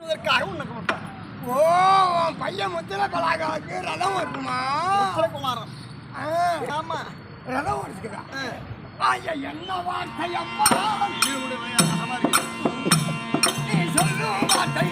அதற்காக உனக்கு ஓ உன் பையன் முத்திர பலாகாவுக்கு ரதம் ஓட்டுமா ஆ, ஆமா. ரதம் ஓடிச்சுக்கிறான். ஐயா என்ன வார்த்தை அம்மா. நீ சொல்லும் வார்த்தை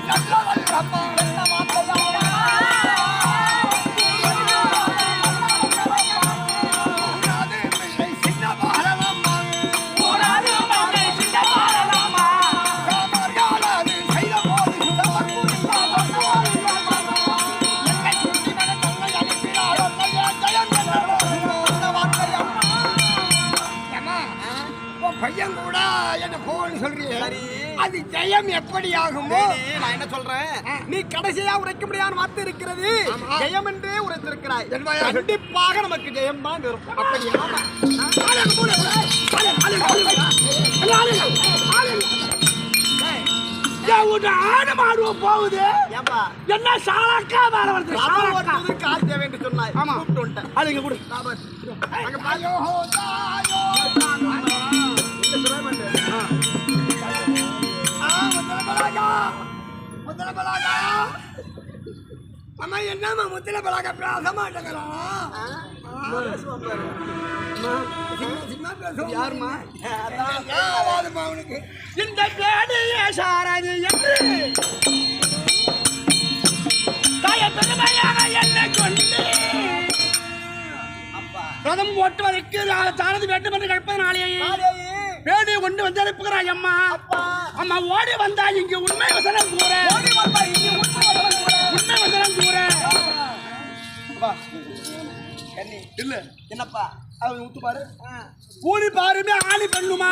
பையன் கூட என்ன போன்னு சொல்றியே. அது ஜெயம் எப்படி ஆகுமோ நான் என்ன சொல்றேன்? நீ கடைசியா உரைக்க முடியாத வார்த்தை இருக்கிறது. ஜெயம் என்றே உரைத்திருக்கிறாய். கண்டிப்பாக நமக்கு ஜெயம் தான் வரும் அப்படி ஆடு மாடுவோம் போகுது? என்ன சாலாக்கா மேல வருது சாலாக்கா ஆள் தேவை என்று சொன்னாய். ஆமா. கூப்பிட்டு வந்துட்டேன். ஆளுங்க கொடு. சும்மா சும்மா பேசுவோம் யாரும்மா? அதான். ஏவாதும்மா அவனுக்கு? இந்த பேடிய சாராது என்று தாய பெருமையாக என்ன கொண்டு. அப்பா. ரதம் ஓட்டுவதற்கு தானது வேண்டும் என்று கற்பதனாலே கொண்டு வந்து அனுப்புகிறாய் அம்மா. அப்பா. அம்மா ஓடி வந்தா இங்கு உண்மை வசனம் கூற. உண்மை வசனம் கூற. கண்ணி, இல்ல. என்னப்பா? அவன் ஊத்து பாரு. கூடி பாருமே ஆணி பெண்ணுமா?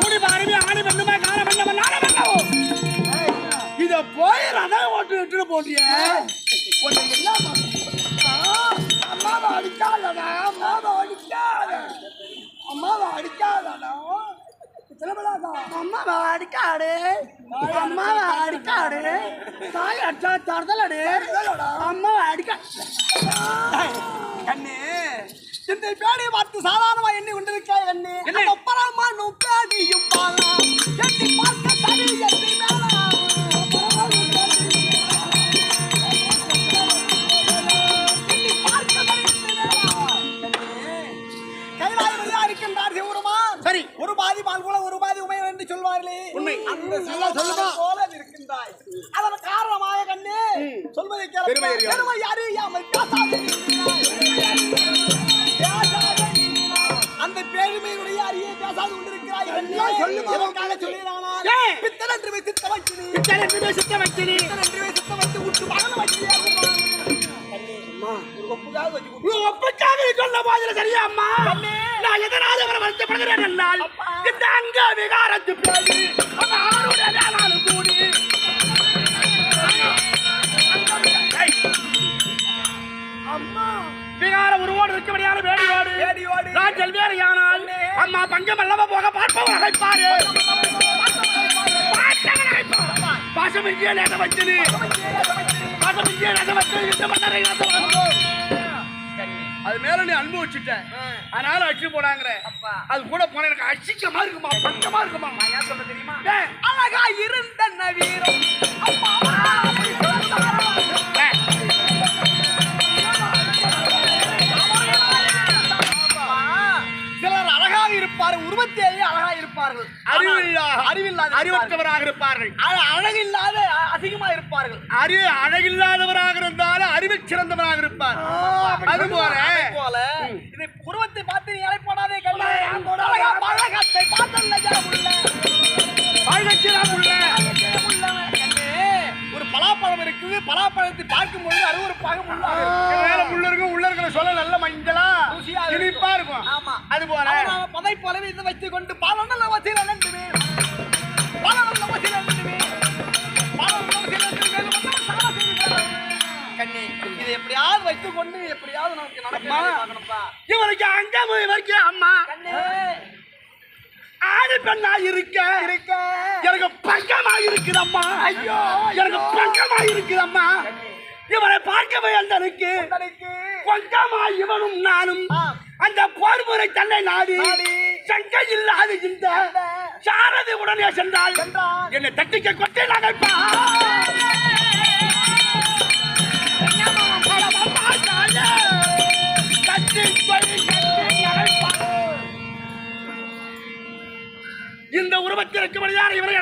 கூடி பாருமே ஆணி பெண்ணுமா? காண பண்ணவன் நான பண்ணவோ இத போய் ரதம் ஓட்டு விட்டு போட்டிய. உனக்கு என்ன அம்மாவை அடிக்காதடா அடிக்காத அம்மாவை அடிக்காதடா அம்மாவை அடிக்காடு அம்மாவை அடிக்காடு தாய் அடிச்சா தரதலடு. அம்மாவை அடிக்கா கண்ணு. இந்த பேடியை பார்த்து சாதாரணமா எண்ணி கொண்டிருக்காய் கண்ணு? என்ன? அப்புறமா நுப்பாடியும் பாலா. எண்ணி பார்க்க எண்ணி மேலா. சரி. ஒரு பாதி பால் கூட ஒரு பாதி உமை சொல்வார்களே. அந்த போல இருக்கின்றாய் அதன் காரணமாக கண்ணு சொல்வதை கேளு. பெருமை அறியாமல். பேசாதே. அந்த பெருமையுடைய அறிய பேசாது கொண்டிருக்கிறாய். எதற்காக சொல்லுகிறானா? பித்தனன்று சித்த வச்சினி பித்தனை சித்த வச்சினி பித்தனன்று சித்த வச்சு விட்டு மகன வச்சியா ஒப்புக்காக சொன்ன போதில சரியா அம்மா நான் எதனால அவரை வருத்தப்படுகிறேன் என்றால் இந்த அங்க விகாரத்து பேரு அந்த ஆளுடைய வேளாண் கூடி. அம்மா. விகார உருவோடு இருக்கபடியான வேடியோடு. வேடியோடு. நான் செல்வேறியானால் அம்மா பங்கம் அல்லவ போக பார்ப்பவன் அழைப்பாரு. பாசமிஞ்சிய நேச வச்சினி பாசமிஞ்சிய நேச வச்சினி இந்த மன்னரை அது மேல நீ அனுபவிச்சுட்ட அதனால அடிச்சு போனாங்கிற அப்பா. அது கூட போன எனக்கு அசிங்கமா இருக்குமா? பஞ்சமா இருக்குமா? நான் சொல்ல தெரியுமா? அழகா இருந்த வீரம் சிலர் அழகாக இருப்பார்கள் உருவத்தேயே அழகா இருப்பார்கள். அறிவில்லா அறிவில்லாத அறிவற்றவராக இருப்பார்கள். அழ- அழகில்லாத அ- அசிங்கமா இருப்பார்கள். அறி அழகில்லாதவராக இருந்தாலும் அறிவில் சிறந்தவராக இருப்பார். அது உருவத்தை பார்த்து நீ அழைப்படாதே கண்ணே. பழகத்தை பார்த்தல்ல உள்ள ஒரு பலாப்பழம் இருக்குது. பலாப்பழத்தை பார்க்கும் பொழுது அருவருப்பாக முள்ளாக உள்ள இருக்கும். உள்ள இருக்கிற சொல்ல நல்ல மஞ்சளா. இனிப்பா இருக்கும். ஆமா. அது போல. பதை போலவே இதை வைத்துக் கொண்டு பல நல்ல எப்படியாவது வைத்துக் கொண்டு எப்படியாவது நமக்கு நடக்க அம்மா. பார்க்கணும்ப்பா. இவருக்கு அங்கம் இவருக்கு அம்மா. ஆணு பெண்ணா இருக்க. இருக்க. எனக்கு பங்கமா இருக்குதம்மா. ஐயோ, எனக்கு ஐயோ. பங்கமா இருக்குதம்மா. இவரை பார்க்கவே அந்தனுக்கு தனக்கு கொஞ்சமா இவனும் நானும். அந்த போர் முறை தன்னை நாடி. சங்கை இல்லாது இந்த சாரதி உடனே சென்றால். என்னை தட்டிக்க கொட்டை நகைப்பா இருக்கும்படியாக உருவத்திற்கு இவரை